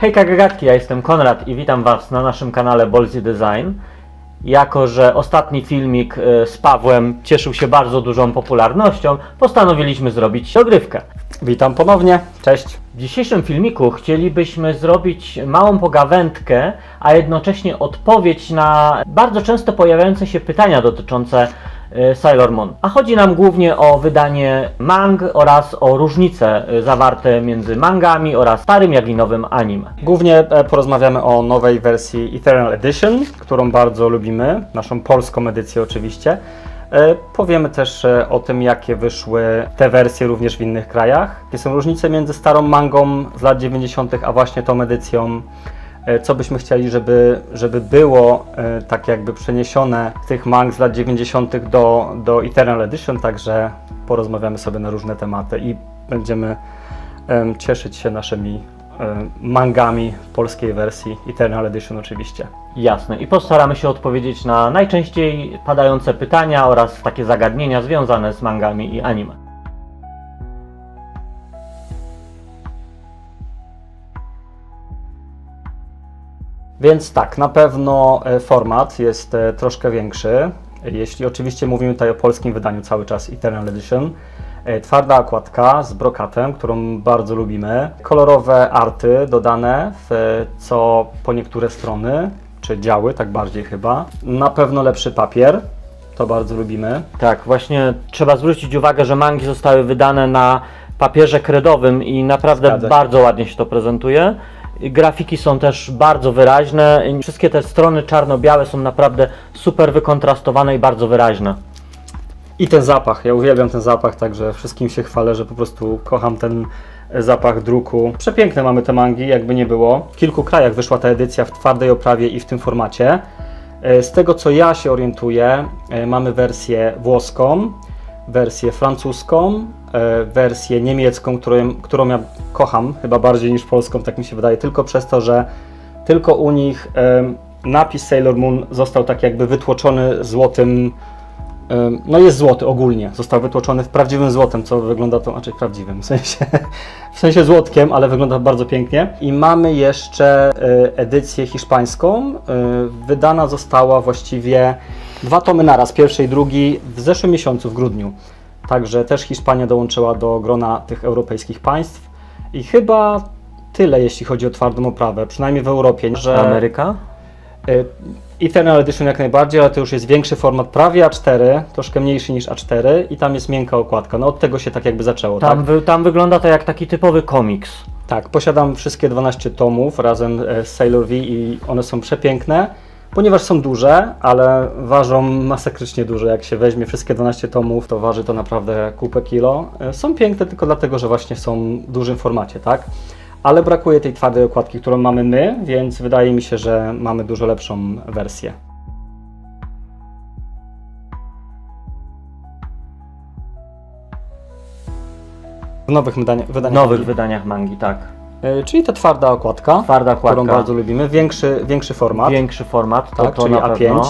Hejka gagatki, ja jestem Konrad i witam Was na naszym kanale Bolzy Design. Jako, że ostatni filmik e, z Pawłem cieszył się bardzo dużą popularnością, postanowiliśmy zrobić dogrywkę. Witam ponownie, cześć. W dzisiejszym filmiku chcielibyśmy zrobić małą pogawędkę, a jednocześnie odpowiedź na bardzo często pojawiające się pytania dotyczące Sailor Moon. A chodzi nam głównie o wydanie mang oraz o różnice e, zawarte między mangami oraz starym jak i nowym anime. Głównie e, porozmawiamy o nowej wersji Eternal Edition, którą bardzo lubimy, naszą polską edycję oczywiście. E, Powiemy też e, o tym, jakie wyszły te wersje również w innych krajach. Jakie są różnice między starą mangą z lat 90., a właśnie tą edycją. E, Co byśmy chcieli, żeby, żeby było e, tak jakby przeniesione z tych mang z lat 90. do, do Eternal Edition, także porozmawiamy sobie na różne tematy i będziemy em, cieszyć się naszymi em, mangami polskiej wersji Eternal Edition oczywiście. Jasne. I postaramy się odpowiedzieć na najczęściej padające pytania oraz takie zagadnienia związane z mangami i anime. Więc tak, na pewno e, format jest e, troszkę większy. Jeśli oczywiście mówimy tutaj o polskim wydaniu cały czas Eternal Edition. E, Twarda okładka z brokatem, którą bardzo lubimy. Kolorowe arty dodane w co po niektóre strony, czy działy, tak bardziej chyba. Na pewno lepszy papier, to bardzo lubimy. Tak, właśnie trzeba zwrócić uwagę, że mangi zostały wydane na papierze kredowym i naprawdę bardzo ładnie się to prezentuje. Grafiki są też bardzo wyraźne. Wszystkie te strony czarno-białe są naprawdę super wykontrastowane i bardzo wyraźne. I ten zapach, ja uwielbiam ten zapach, także wszystkim się chwalę, że po prostu kocham ten e, zapach druku. Przepiękne mamy te mangi, jakby nie było. W kilku krajach wyszła ta edycja w twardej oprawie i w tym formacie. E, Z tego co ja się orientuję, e, mamy wersję włoską, wersję francuską, e, wersję niemiecką, którą, którą ja kocham chyba bardziej niż polską, tak mi się wydaje, tylko przez to, że tylko u nich em, napis Sailor Moon został tak jakby wytłoczony złotym Ym, No jest złoty ogólnie, został wytłoczony w prawdziwym złotem, co wygląda to, znaczy prawdziwym, w sensie, w sensie złotkiem, ale wygląda bardzo pięknie. I mamy jeszcze edycję hiszpańską, wydana została właściwie dwa tomy naraz, pierwszy i drugi w zeszłym miesiącu, w grudniu. Także też Hiszpania dołączyła do grona tych europejskich państw i chyba tyle, jeśli chodzi o twardą oprawę, przynajmniej w Europie, że... Ameryka? Y, Eternal Edition jak najbardziej, ale to już jest większy format, prawie A4, troszkę mniejszy niż A4 i tam jest miękka okładka. No od tego się tak jakby zaczęło, Tam, tak? wy, tam wygląda to jak taki typowy komiks. Tak, posiadam wszystkie 12 tomów razem e, z Sailor V i one są przepiękne, ponieważ są duże, ale ważą masakrycznie dużo. Jak się weźmie wszystkie 12 tomów, to waży to naprawdę kupę kilo. E, Są piękne tylko dlatego, że właśnie są w dużym formacie, tak? Ale brakuje tej twardej okładki, którą mamy my, więc wydaje mi się, że mamy dużo lepszą wersję. W nowych wydaniach. Wydaniach nowych mangi. wydaniach mangi, tak. E, Czyli ta twarda okładka, Twarda którą okładka. bardzo lubimy. Większy, większy format, Większy format, to, tak, to czyli na A5. pewno.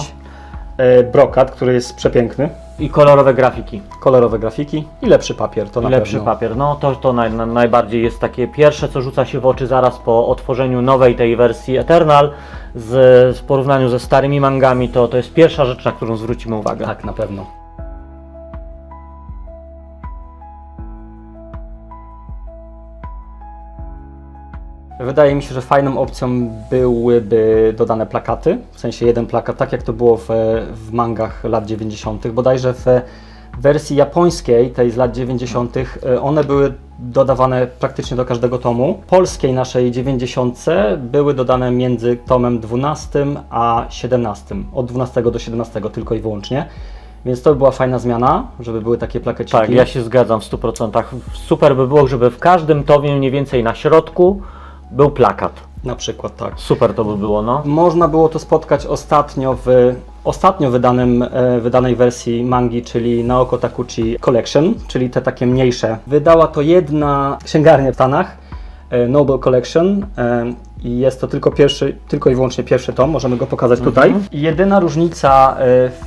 E, Brokat, który jest przepiękny. I kolorowe grafiki. Kolorowe grafiki i lepszy papier, to I na lepszy pewno. papier. No to, to naj, na, najbardziej jest takie pierwsze, co rzuca się w oczy zaraz po otworzeniu nowej tej wersji Eternal z, z porównaniu ze starymi mangami, to, to jest pierwsza rzecz, na którą zwrócimy uwagę. Tak, na pewno. Wydaje mi się, że fajną opcją byłyby dodane plakaty, w sensie jeden plakat, tak jak to było w, w mangach lat 90. Bodajże w wersji japońskiej, tej z lat 90., e, one były dodawane praktycznie do każdego tomu. Polskiej naszej 90. były dodane między tomem 12 a 17, od 12 do 17 tylko i wyłącznie. Więc to by była fajna zmiana, żeby były takie plakaciki. Tak, ja się zgadzam w 100%. Super by było, żeby w każdym tomie mniej więcej na środku był plakat. Na przykład tak. Super to by było, no. Można było to spotkać ostatnio w ostatnio wydanym, e, wydanej wersji mangi, czyli Naoko Takuchi Collection, czyli te takie mniejsze. Wydała to jedna księgarnia w Stanach, e, Noble Collection e, i jest to tylko pierwszy, tylko i wyłącznie pierwszy tom, możemy go pokazać tutaj. I jedyna różnica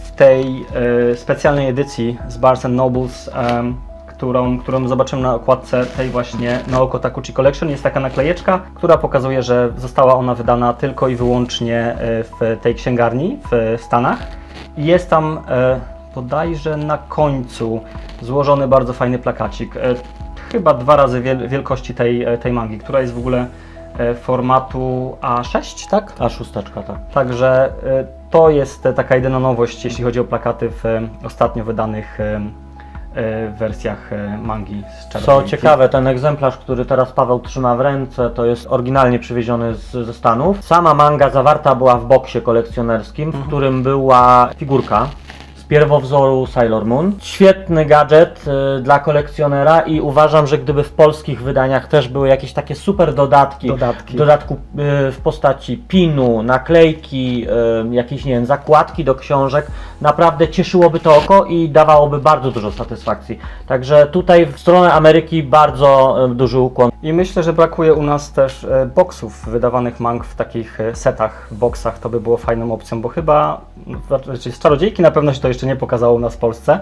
w tej specjalnej edycji z Barnes Nobles, którą, którą zobaczymy na okładce tej właśnie Naoko Takuchi Collection. Jest taka naklejeczka, która pokazuje, że została ona wydana tylko i wyłącznie e, w tej księgarni w Stanach. I jest tam e, bodajże na końcu złożony bardzo fajny plakacik. E, chyba dwa razy wiel- wielkości tej, tej mangi, która jest w ogóle formatu A6, tak? A szósteczka, tak. Także to jest taka jedyna nowość, jeśli chodzi o plakaty w ostatnio wydanych e, e, wersjach e, mangi z Co ciekawe, ten egzemplarz, który teraz Paweł trzyma w ręce, to jest oryginalnie przywieziony z, ze Stanów. Sama manga zawarta była w boksie kolekcjonerskim, w którym była figurka z pierwowzoru Sailor Moon. Świetny gadżet y, dla kolekcjonera i uważam, że gdyby w polskich wydaniach też były jakieś takie super dodatki, Dodatki. w dodatku y, w postaci pinu, naklejki, y, jakieś nie wiem, zakładki do książek, naprawdę cieszyłoby to oko i dawałoby bardzo dużo satysfakcji. Także tutaj w stronę Ameryki bardzo y, duży ukłon. I myślę, że brakuje u nas też e, boksów wydawanych mang w takich e, setach, w boksach. To by było fajną opcją, bo chyba znaczy z Czarodziejki na pewno się to jeszcze nie pokazało u nas w Polsce.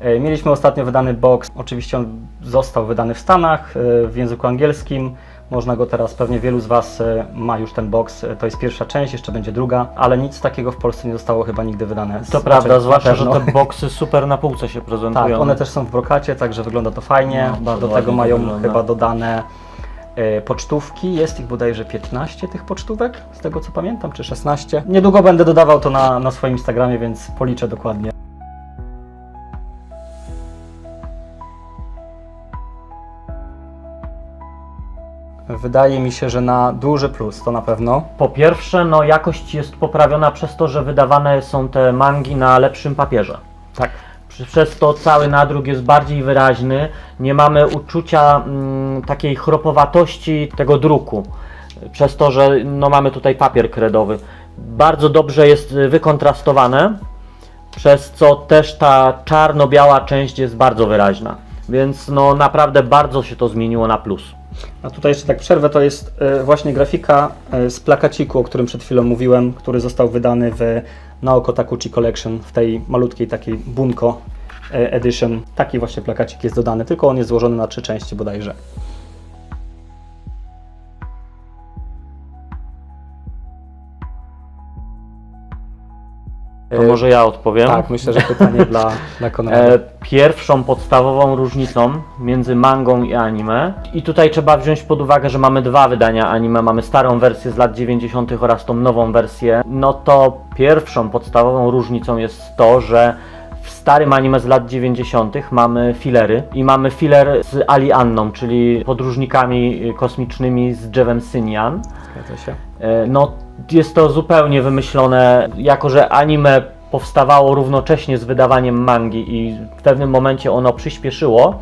E, Mieliśmy ostatnio wydany boks, oczywiście on został wydany w Stanach e, w języku angielskim. Można go teraz, pewnie wielu z Was e, ma już ten. E, To jest pierwsza część, jeszcze będzie druga, ale nic takiego w Polsce nie zostało chyba nigdy wydane. To Znaczy, prawda, zwłaszcza, że te boksy super na półce się prezentują. Tak, one też są w brokacie, także wygląda to fajnie. No, Do tego mają wygląda. chyba dodane pocztówki. Jest ich bodajże 15 tych pocztówek, z tego co pamiętam, czy 16. Niedługo będę dodawał to na, na swoim Instagramie, więc policzę dokładnie. Wydaje mi się, że na duży plus to na pewno. Po pierwsze, no jakość jest poprawiona przez to, że wydawane są te mangi na lepszym papierze. Tak. Przez to cały nadruk jest bardziej wyraźny, nie mamy uczucia mm, takiej chropowatości tego druku, przez to, że no, mamy tutaj papier kredowy. Bardzo dobrze jest y, wykontrastowane, przez co też ta czarno-biała część jest bardzo wyraźna. Więc no naprawdę bardzo się to zmieniło na plus. A tutaj jeszcze tak przerwę, to jest e, właśnie grafika e, z plakaciku, o którym przed chwilą mówiłem, który został wydany w Naoko Takuchi Collection, w tej malutkiej takiej Bunko e, Edition. Taki właśnie plakacik jest dodany, tylko on jest złożony na trzy części bodajże. To może ja odpowiem. Tak, myślę, że pytanie dla, dla Konrada. E, pierwszą podstawową różnicą między mangą i anime. I tutaj trzeba wziąć pod uwagę, że mamy dwa wydania anime. Mamy starą wersję z lat 90. oraz tą nową wersję. No to pierwszą podstawową różnicą jest to, że w starym anime z lat 90. mamy filery i mamy filer z Ali Anną, czyli podróżnikami kosmicznymi z drzewem Synian. Zgadza się. E, No, jest to zupełnie wymyślone, jako że anime powstawało równocześnie z wydawaniem mangi i w pewnym momencie ono przyspieszyło,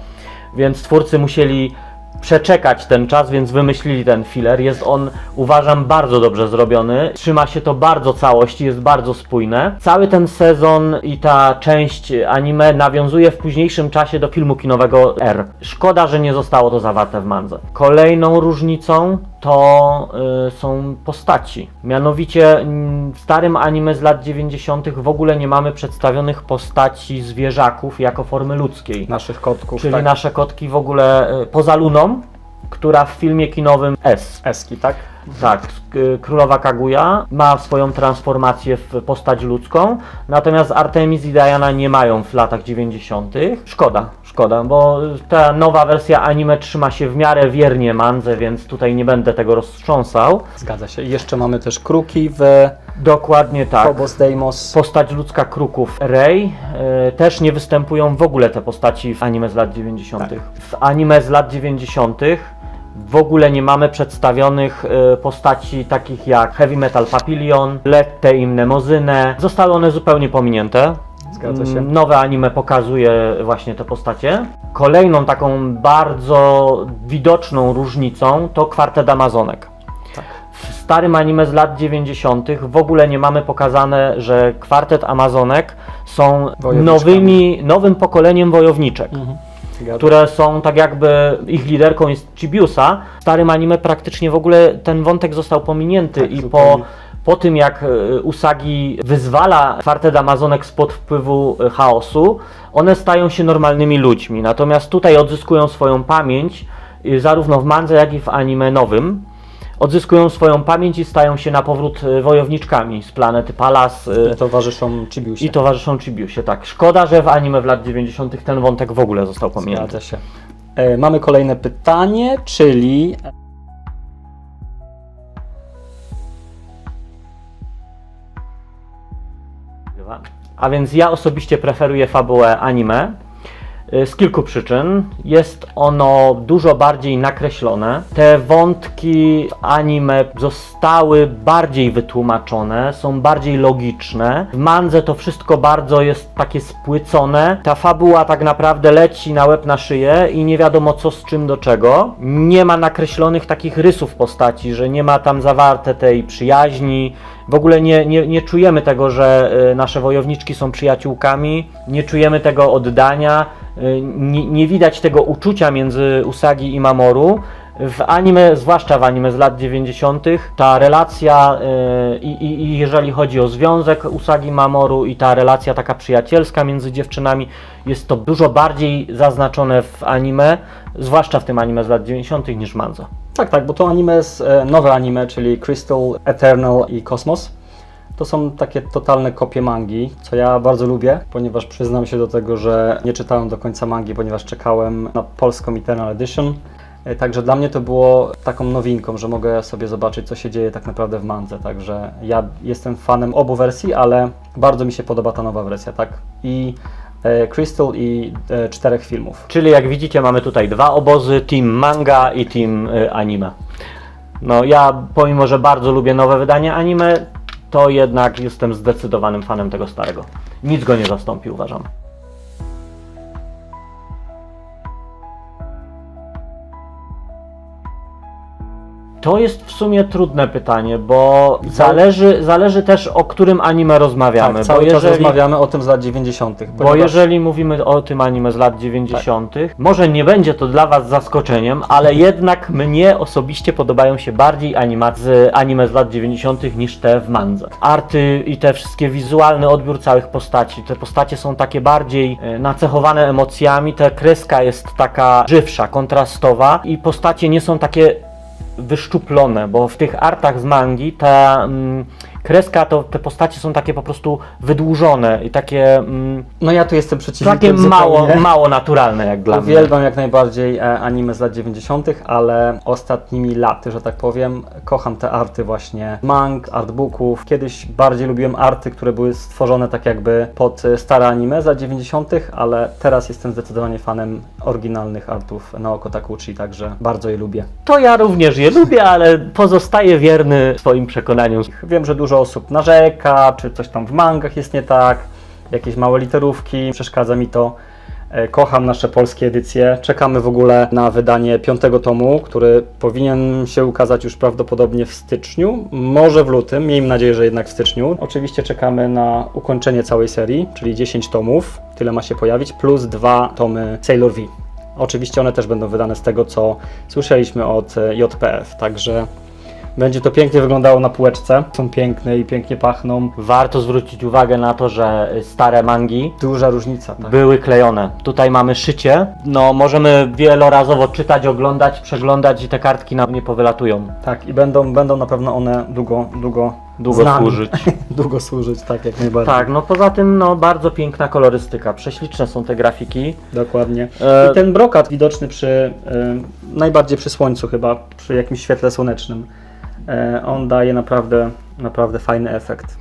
więc twórcy musieli przeczekać ten czas, więc wymyślili ten filler. Jest on, uważam, bardzo dobrze zrobiony. Trzyma się to bardzo całości, jest bardzo spójne. Cały ten sezon i ta część anime nawiązuje w późniejszym czasie do filmu kinowego R. Szkoda, że nie zostało to zawarte w mandze. Kolejną różnicą to y, są postaci. Mianowicie mm, w starym anime z lat 90. w ogóle nie mamy przedstawionych postaci zwierzaków jako formy ludzkiej. Naszych kotków, Czyli tak. nasze kotki w ogóle y, poza Luną, która w filmie kinowym S, Eski, tak? tak, y, królowa Kaguya ma swoją transformację w postać ludzką, natomiast Artemis i Diana nie mają w latach 90. Szkoda, szkoda, bo ta nowa wersja anime trzyma się w miarę wiernie mandze, więc tutaj nie będę tego roztrząsał. Zgadza się. I jeszcze mamy też kruki w Dokładnie tak. Phobos Deimos. Postać ludzka kruków Rey y, też nie występują w ogóle te postaci w anime z lat 90. Tak. W anime z lat 90. w ogóle nie mamy przedstawionych y, postaci takich jak Heavy Metal Papillon, Lette i Mnemozynę. Zostały one zupełnie pominięte. Zgadza się. Mm, Nowe anime pokazuje właśnie te postacie. Kolejną taką bardzo widoczną różnicą to kwartet Amazonek. Tak. W starym anime z lat 90. w ogóle nie mamy pokazane, że kwartet Amazonek są nowymi, nowym pokoleniem wojowniczek, Mhm. Które są tak jakby, ich liderką jest Chibiusa. W starym anime praktycznie w ogóle ten wątek został pominięty Tak, i po. Po tym jak e, Usagi wyzwala kwartet Amazonek spod wpływu e, chaosu, one stają się normalnymi ludźmi. Natomiast tutaj odzyskują swoją pamięć, y, zarówno w mandze, jak i w anime nowym. Odzyskują swoją pamięć i stają się na powrót e, wojowniczkami z planety Palas e, Towarzyszą Chibiusie. i towarzyszą Chibiusie. Tak, szkoda, że w anime w lat 90. ten wątek w ogóle został pominięty. Zgadza się. E, mamy kolejne pytanie, czyli A więc ja osobiście preferuję fabułę anime y, z kilku przyczyn. Jest ono dużo bardziej nakreślone. Te wątki anime zostały bardziej wytłumaczone, są bardziej logiczne. W mandze to wszystko bardzo jest takie spłycone. Ta fabuła tak naprawdę leci na łeb na szyję i nie wiadomo co z czym do czego. Nie ma nakreślonych takich rysów postaci, że nie ma tam zawarte tej przyjaźni, w ogóle nie, nie, nie czujemy tego, że y, nasze wojowniczki są przyjaciółkami, nie czujemy tego oddania, y, nie, nie widać tego uczucia między Usagi i Mamoru. W anime, zwłaszcza w anime z lat 90., ta relacja y, i, jeżeli chodzi o związek Usagi Mamoru i ta relacja taka przyjacielska między dziewczynami, jest to dużo bardziej zaznaczone w anime, zwłaszcza w tym anime z lat 90. niż manzo. Tak, tak, bo to anime jest e, nowe anime, czyli Crystal, Eternal i Cosmos. To są takie totalne kopie mangi, co ja bardzo lubię, ponieważ przyznam się do tego, że nie czytałem do końca mangi, ponieważ czekałem na polską Eternal Edition. E, Także dla mnie to było taką nowinką, że mogę sobie zobaczyć, co się dzieje tak naprawdę w mandze. Także ja jestem fanem obu wersji, ale bardzo mi się podoba ta nowa wersja, tak? I e, Crystal i e, czterech filmów. Czyli jak widzicie mamy tutaj dwa obozy, team manga i team anime. No ja pomimo, że bardzo lubię nowe wydanie anime, to jednak jestem zdecydowanym fanem tego starego. Nic go nie zastąpi uważam. To jest w sumie trudne pytanie, bo zależy, zależy też o którym anime rozmawiamy. Tak, cały bo czas jeżeli... rozmawiamy o tym z lat 90. Bo ponieważ- jeżeli mówimy o tym anime z lat 90., może nie będzie to dla Was zaskoczeniem, ale jednak mnie osobiście podobają się bardziej anima z anime z lat 90. niż te w mandze. Arty i te wszystkie wizualny odbiór całych postaci. Te postacie są takie bardziej e, nacechowane emocjami, ta kreska jest taka żywsza, kontrastowa i postacie nie są takie wyszczuplone, bo w tych artach z mangi ta mm, kreska, to te postacie są takie po prostu wydłużone i takie, mm, No ja tu jestem przeciwnikiem takie mało, zupełnie. mało naturalne jak dla mnie. Uwielbiam jak najbardziej e, anime z lat 90., ale ostatnimi laty, że tak powiem, kocham te arty właśnie mang, artbooków. Kiedyś bardziej lubiłem arty, które były stworzone tak jakby pod e, stare anime z lat 90., ale teraz jestem zdecydowanie fanem oryginalnych artów Naoko Takuchi, także bardzo je lubię. To ja również je lubię, ale pozostaję wierny swoim przekonaniom. Wiem, że dużo osób narzeka, czy coś tam w mangach jest nie tak, jakieś małe literówki, przeszkadza mi to. E, Kocham nasze polskie edycje. Czekamy w ogóle na wydanie piątego tomu, który powinien się ukazać już prawdopodobnie w styczniu, może w lutym. Miejmy nadzieję, że jednak w styczniu. Oczywiście czekamy na ukończenie całej serii, czyli 10 tomów, tyle ma się pojawić, plus dwa tomy Sailor V. Oczywiście one też będą wydane z tego, co słyszeliśmy od e, JPF, także będzie to pięknie wyglądało na półeczce. Są piękne i pięknie pachną. Warto zwrócić uwagę na to, że stare mangi Duża różnica, tak? były klejone. Tutaj mamy szycie. No, możemy wielorazowo czytać, oglądać, przeglądać i te kartki nam nie powylatują. Tak, i będą, będą na pewno one długo, długo, Długo z nami. służyć. długo służyć, tak, jak najbardziej. Tak, no poza tym, no bardzo piękna kolorystyka. Prześliczne są te grafiki. Dokładnie. E, I ten brokat widoczny przy, y, najbardziej przy słońcu chyba, przy jakimś świetle słonecznym, e, on daje naprawdę, naprawdę fajny efekt.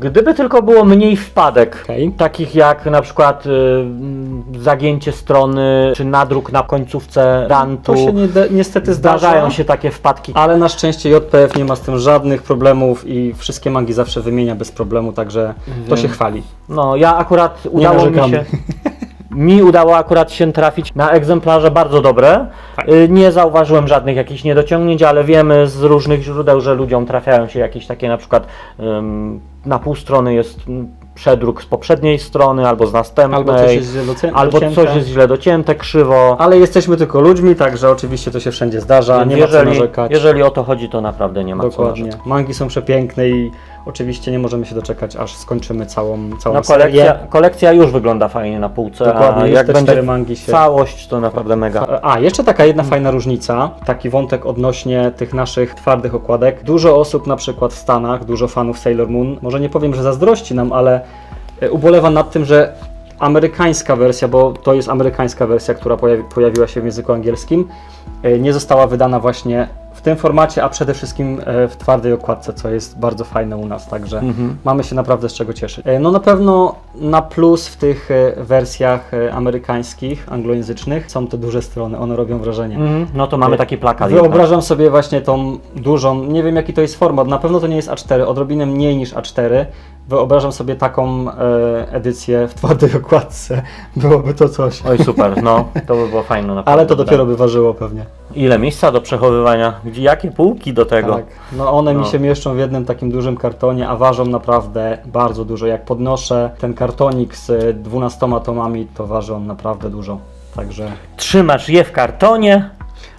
Gdyby tylko było mniej wpadek, Okej. takich jak na przykład y, zagięcie strony, czy nadruk na końcówce rantu, To się nie, niestety zdarza, zdarzają się takie wpadki. ale na szczęście JPF nie ma z tym żadnych problemów i wszystkie mangi zawsze wymienia bez problemu, także to się chwali. No, ja akurat udało mi się. Mi udało akurat się trafić na egzemplarze bardzo dobre. Tak. Y, Nie zauważyłem żadnych jakichś niedociągnięć, ale wiemy z różnych źródeł, że ludziom trafiają się jakieś takie na przykład ym, na pół strony jest przedruk z poprzedniej strony albo z następnej, Albo coś jest źle docie- albo docięte. coś jest źle docięte, krzywo. Ale jesteśmy tylko ludźmi, także oczywiście to się wszędzie zdarza, Więc nie ma co jeżeli, narzekać. jeżeli o to chodzi, to naprawdę nie ma co Dokładnie. narzekać. Mangi są przepiękne i oczywiście nie możemy się doczekać, aż skończymy całą, całą No, serię. kolekcja, kolekcja już wygląda fajnie na półce, Dokładnie, a jak będzie mangi się- całość, to naprawdę mega. A, jeszcze taka jedna fajna różnica, taki wątek odnośnie tych naszych twardych okładek. Dużo osób na przykład w Stanach, dużo fanów Sailor Moon, może nie powiem, że zazdrości nam, ale e, ubolewa nad tym, że amerykańska wersja, bo to jest amerykańska wersja, która pojawi, pojawiła się w języku angielskim, e, nie została wydana właśnie w tym formacie, a przede wszystkim e, w twardej okładce, co jest bardzo fajne u nas, także Mhm. mamy się naprawdę z czego cieszyć. E, No na pewno na plus w tych e, wersjach amerykańskich, anglojęzycznych są te duże strony, one robią wrażenie. Mhm, no to mamy taki plakat. jednak. Wyobrażam sobie właśnie tą dużą, nie wiem jaki to jest format, na pewno to nie jest A4, odrobinę mniej niż A4. Wyobrażam sobie taką edycję w twardej okładce, byłoby to coś. Oj super, no to by było fajne. Ale to dopiero by ważyło pewnie. Ile miejsca do przechowywania? Gdzie, jakie półki do tego? Tak. No one mi No. się mieszczą w jednym takim dużym kartonie, a ważą naprawdę bardzo dużo. Jak podnoszę ten kartonik z 12 tomami, to waży on naprawdę dużo. Także Trzymasz je w kartonie?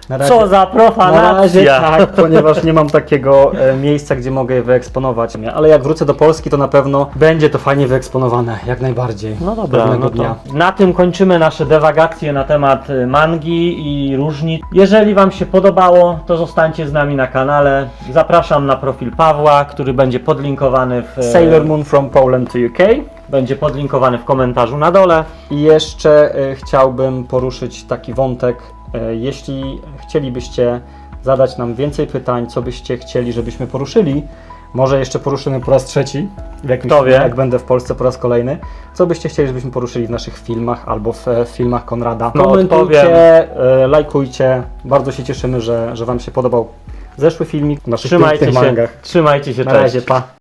Na razie, Co za na profanacja! razie tak, ponieważ nie mam takiego e, miejsca, gdzie mogę je wyeksponować. Ale jak wrócę do Polski, to na pewno będzie to fajnie wyeksponowane, jak najbardziej. No dobra, Pewnego no dnia. to na tym kończymy nasze dewagacje na temat y, mangi i różnic. Jeżeli Wam się podobało, to zostańcie z nami na kanale. Zapraszam na profil Pawła, który będzie podlinkowany w e, Sailor Moon from Poland to UK. będzie podlinkowany w komentarzu na dole. I jeszcze e, chciałbym poruszyć taki wątek. E, jeśli chcielibyście zadać nam więcej pytań, co byście chcieli, żebyśmy poruszyli, może jeszcze poruszymy po raz trzeci, w jakimś, Kto wie? jak będę w Polsce po raz kolejny. Co byście chcieli, żebyśmy poruszyli w naszych filmach albo w, e, w filmach Konrada? No, Komentujcie, e, lajkujcie. Bardzo się cieszymy, że, że Wam się podobał zeszły filmik w naszych Trzymajcie pięknych się, mangach. trzymajcie się, Na cześć. razie, pa.